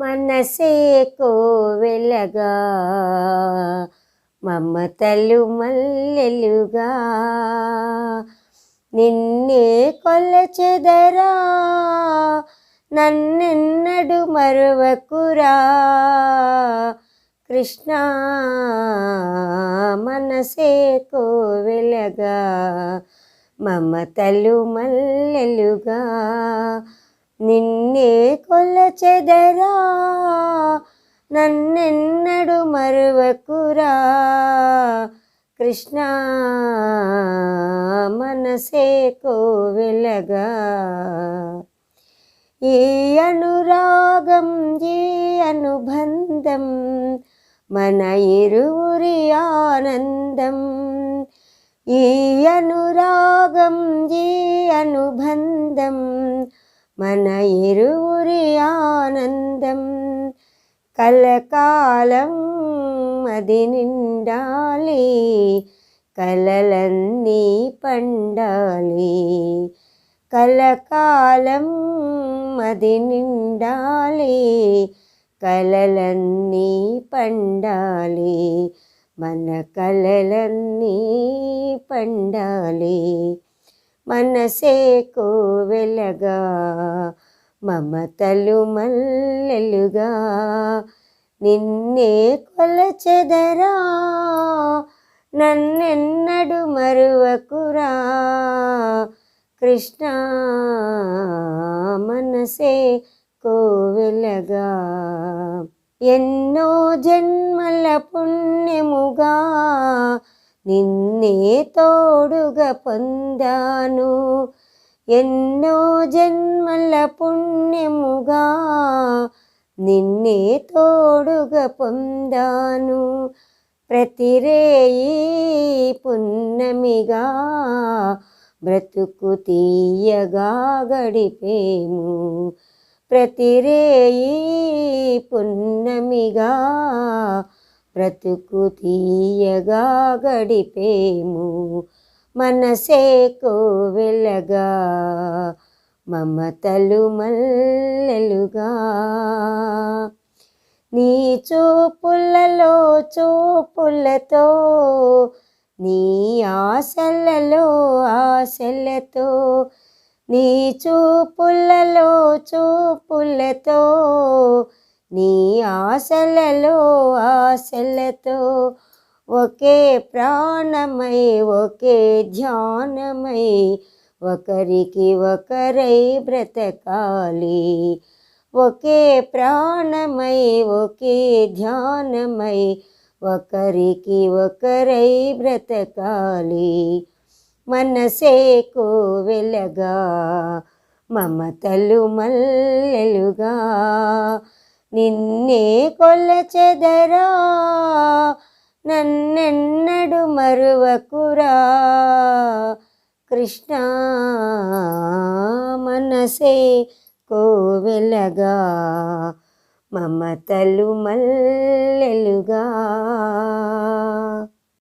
మనసే కోవెలగా మమతలు మల్లెలుగా. నిన్నే కొలచెదరా నన్నెన్నడు మరువకురా. కృష్ణ మనసే కోవెలగా మమతలు మల్లెలుగా. నిన్నే కొలచెదరా నన్నెన్నడు మరువకురా. కృష్ణ మనసే కోవెలగా. ఈ అనురాగం ఈ అనుబంధం మన ఇరువురి ఆనందం. ఈ అనురాగం ఈ అనుబంధం మన ఇరువురి ఆనందం కలకాలం అది నిండాలి కలలన్నీ పండాలి కలకాలం అది నిండాలి కలలన్నీ పండాలి మన కలలన్నీ పండాలి మనసే కోవెలగా మమతలు మల్లెలుగా నిన్నే కొలచెదరా నన్నెన్నడు మరువకురా. కృష్ణ మనసే కోవెలగా ఎన్నో జన్మల పుణ్యముగా నిన్నే తోడుగా పొందాను. ఎన్నో జన్మల పుణ్యముగా నిన్నే తోడుగా పొందాను. ప్రతిరేయి పున్నమిగా బ్రతుకు తీయగా గడిపేము. ప్రతిరేయి పున్నమిగా బ్రతుకు తీయగా గడిపేము. మనసే కోవెలగా మమతలు మల్లెలుగా. నీ చూపులలో చూపులతో నీ ఆశలలో ఆశలతో నీ చూపులలో చూపులతో నీ ఆశలలో ఆశలతో ఒకే ప్రాణమై ఒకే ధ్యానమై ఒకరికి ఒకరై బ్రతకాలి. ఒకే ప్రాణమై ఒకే ధ్యానమై ఒకరికి ఒకరై బ్రతకాలి. మనసేకు కోవెలగా మమతలు మల్లెలుగా నిన్నే కొలచెదరా నన్నెన్నడు మరువకురా. కృష్ణ మనసే కోవెలగా మమతలు మల్లెలుగా.